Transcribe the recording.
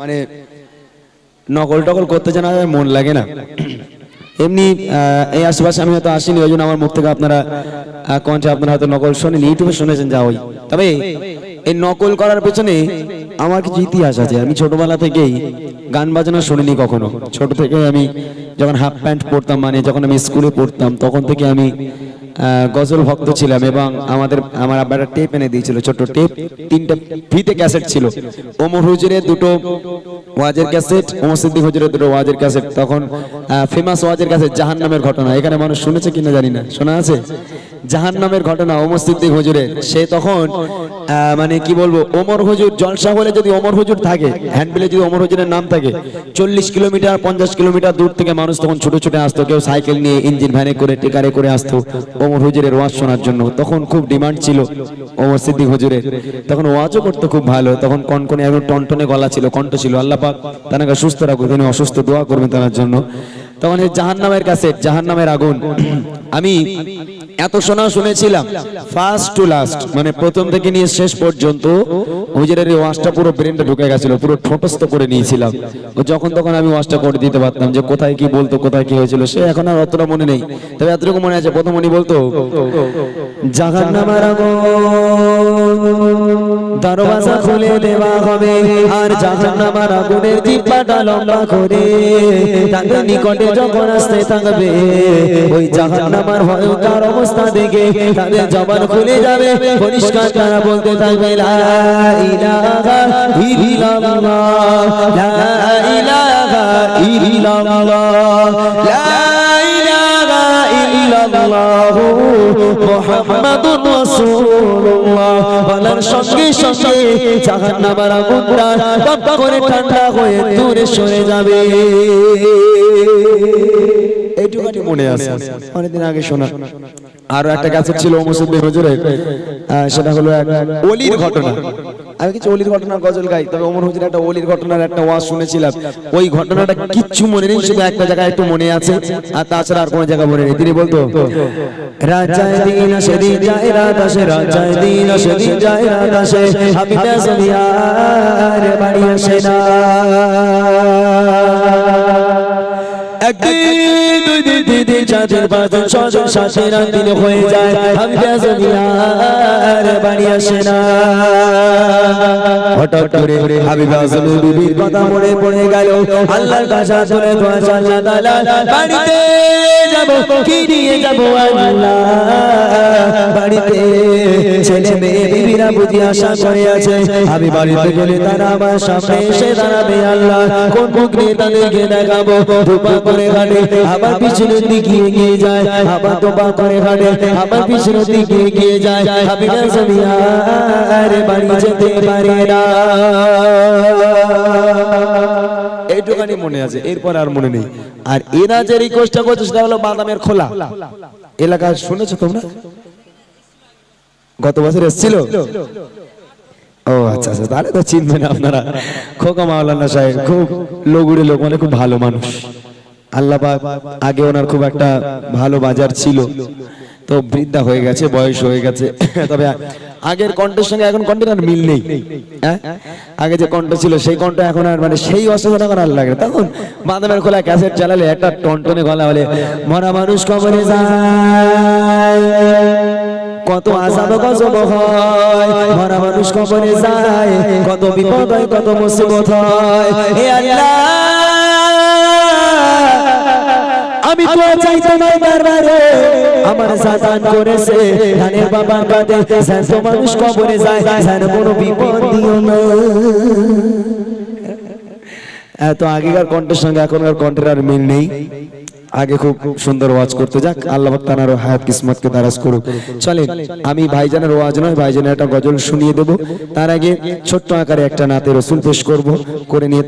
মানে নকল টকল করতে জানা মন লাগে না। এমনি এই আশেপাশে আমি হয়তো আসিনি, ওই জন্য আমার মুখ থেকে আপনারা কণ্ঠে আপনারা হয়তো নকল শোনেন, ইউটিউবে শুনেছেন, যা ওই তবে এই নকল করার পেছনে আমার কিছু ইতিহাস আছে। আমি ছোটবেলা থেকেই গান বাজনা শুনিনি কখনো। ছোট থেকে আমি যখন হাফ প্যান্ট পরতাম মানে যখন আমি স্কুলে পড়তাম, তখন থেকে আমি গজল ভক্ত ছিলাম এবং আমাদের, আমার আব্বা একটা টেপ এনে দিয়েছিল, ছোট্ট টেপ তিনটা ফ্রিতে ক্যাসেট ছিল। ওমর হুজুরের দুটো ওয়াজের ক্যাসেট ওমর সিদ্দিক হুজুরের দুটো ওয়াজের ক্যাসেট তখন ফেমাস ওয়াজের ক্যাসেট জাহান নামের ঘটনা। এখানে মানুষ শুনেছে কিনা জানি না। শোনা আছে? জাহান নামের ঘটনা ওমর সিদ্দিক সে তখন মানে কি বলব, ওমর হুজুর জলসা হলে যদি ওমর হুজুর থাকে হ্যান্ডবিলে যদি ওমর হুজুরের নাম থাকে, চল্লিশ কিলোমিটার, পঞ্চাশ কিলোমিটার দূর থেকে মানুষ তখন ছোট ছোট আসতো, কেউ সাইকেল নিয়ে ইঞ্জিন ভ্যানে করে, টেকারে করে আসতো, ওমর হুজুরের ওয়াজ শোনার জন্য। তখন খুব ডিমান্ড ছিল ওমর সিদ্দিক হুজুরের। তখন ওয়াজও করতো খুব ভালো, তখন কনকনে একদম টনটনে গলা ছিল, কণ্ঠ ছিল, আল্লাহ পাক তাকে সুস্থ রাখুন তিনি অসুস্থ, দোয়া করবেন তার জন্য। তখন জাহান নামের কাছে জাহান নামের আগুন। আমি এত শোনা শুনেছিলাম ফার্স্ট টু লাস্ট মানে প্রথম থেকে নিয়ে শেষ পর্যন্ত হুজুরের এই ওয়াজটা পুরো ব্রেনটা ঢুকে গেছিল, পুরো ঠোঁটস্থ করে নিয়েছিলাম। যখন তখন আমি ওয়াজটা করে দিতে পারতাম যে কোথায় কি বলতো, কোথায় কি হয়েছিল, সে এখন আর অতটা মনে নেই। তবে এতটুকু মনে আছে, প্রথম উনি বলতো জাহান নামার আগুন। দরওয়াজা খুলে দেওয়া হবে। আর জাহান্নামার আগুনের জিব্বাটা লম্বা করে তাদের নিকটে যখন আসতে থাকবে, ওই জাহান্নামার ভয়ঙ্কর অবস্থা দেখে তাদের জবান খুলে যাবে। পরিষ্কার তারা বলতে থাকবে, লা ইলাহা ইল্লাল্লাহ, লা ইলাহা ইল্লাল্লাহ, লা ইল্লাল্লাহ মুহাম্মাদুর রাসূলুল্লাহ। বলার সঙ্গে সঙ্গে জাহান্নামের আগুনটা টপ করে ঠান্ডা হয়ে দূরে সরে যাবে। মনে আছে। অনেকদিন আগে শোনা। আরও একটা ক্যাসেট ছিল মুসুদ্দিন হুজুরের। সেটা হলো এক অলির ঘটনা। আমি কিছু অলির ঘটনা গজল গাই, তবে ওমর হুজুর একটা অলির ঘটনার একটা ওয়াজ শুনেছিলাম। ওই ঘটনাটা কিচ্ছু মনে নেই, শুধু একটা জায়গায় একটু মনে আছে, আর তাছাড়া আর কোনো জায়গা মনে নেই। তিনি বলতো, রাজায় দিন সেদিন যায় রাত আসে, রাজায় দিন সেদিন যায় রাত আসে বেসবিয়ার বাড়ি আসে না। দিন হয়ে যায় বেসবিয়ার বাড়ি আসে না। হঠাৎ করে হাবিব আজম বিবির কথা মনে পড়ে গেল। আল্লাহর কাছে ধরে দোয়া আল্লাহ তাআলা বাড়িতে যাব, কি নিয়ে যাব আল্লাহ? বাড়িতে ছেলে মেয়ে বিবিরা বুঝি আশা করে আছে। আমি বাড়িতে গেলে তারা আমার সামনে এসে দাঁড়াবে আল্লাহ। কোন মুখ নিয়ে তাদেরকে দেখাবো? ধোপা করে হাঁটে আবার পিছনের দিকে এগিয়ে যায়। আবার ধোপা করে হাঁটে আবার পিছনের দিকে এগিয়ে যায়। আমি আর বাড়ি যেতে এইটুখানি মনে আছে, এরপর আর মনে নেই। আর এরা যে রিকোয়েস্টটা করছে সেটা হলো বাদামের খোলা। এলাকা শুনেছো তোমরা? গত বছর এসেছিল? ও আচ্ছা আচ্ছা তাহলে তো চিনবেন আপনারা। খোকা মাওলানা সাহেব, খুব লগুড়ে লোক মানে খুব ভালো মানুষ। আল্লাহ আগে ওনার খুব একটা ভালো বাজার ছিল। তো বৃদ্ধা হয়ে গেছে, বয়স হয়ে গেছে। তবে আগের কণ্ঠের সঙ্গে এখন কণ্ঠের আর মিল নেই। হ্যাঁ? আগে যে কণ্ঠ ছিল, সেই কণ্ঠ এখন আর মানে সেই অসুবিধা করার লাগে। তখন বাদামের খোলা ক্যাসেট চালালে একটা টনটনে গলা হলে মরা মানুষ কবরে যায়। কত আজাব গজব হয় মরা মানুষ কবরে যায়। কত বিপদ হয়, কত মুসিবত হয়। হে আল্লাহ! আমি তো চাইতে নাই দরবারে আমার সাতান করেছে, ধানের বাবার কাঁধে জ্যান্ত মানুষ কবরে যায়, যেন কোনো বিপদ দিও না। এত আগেকার কণ্ঠের সঙ্গে এখনকার কণ্ঠের আর মিল নেই। আগে খুব সুন্দর ওয়াজ করতে যাক, আল্লাহ পাক তানারও হায়াত কিসমতকে দারাজ করুক। চলেন, আমি ভাইজানের ওয়াজ নয়, ভাইজানের একটা গজল শুনিয়ে দেব। তার আগে ছোট্ট আকারে একটা নাতে রসুল পেশ করব, করে নিয়ে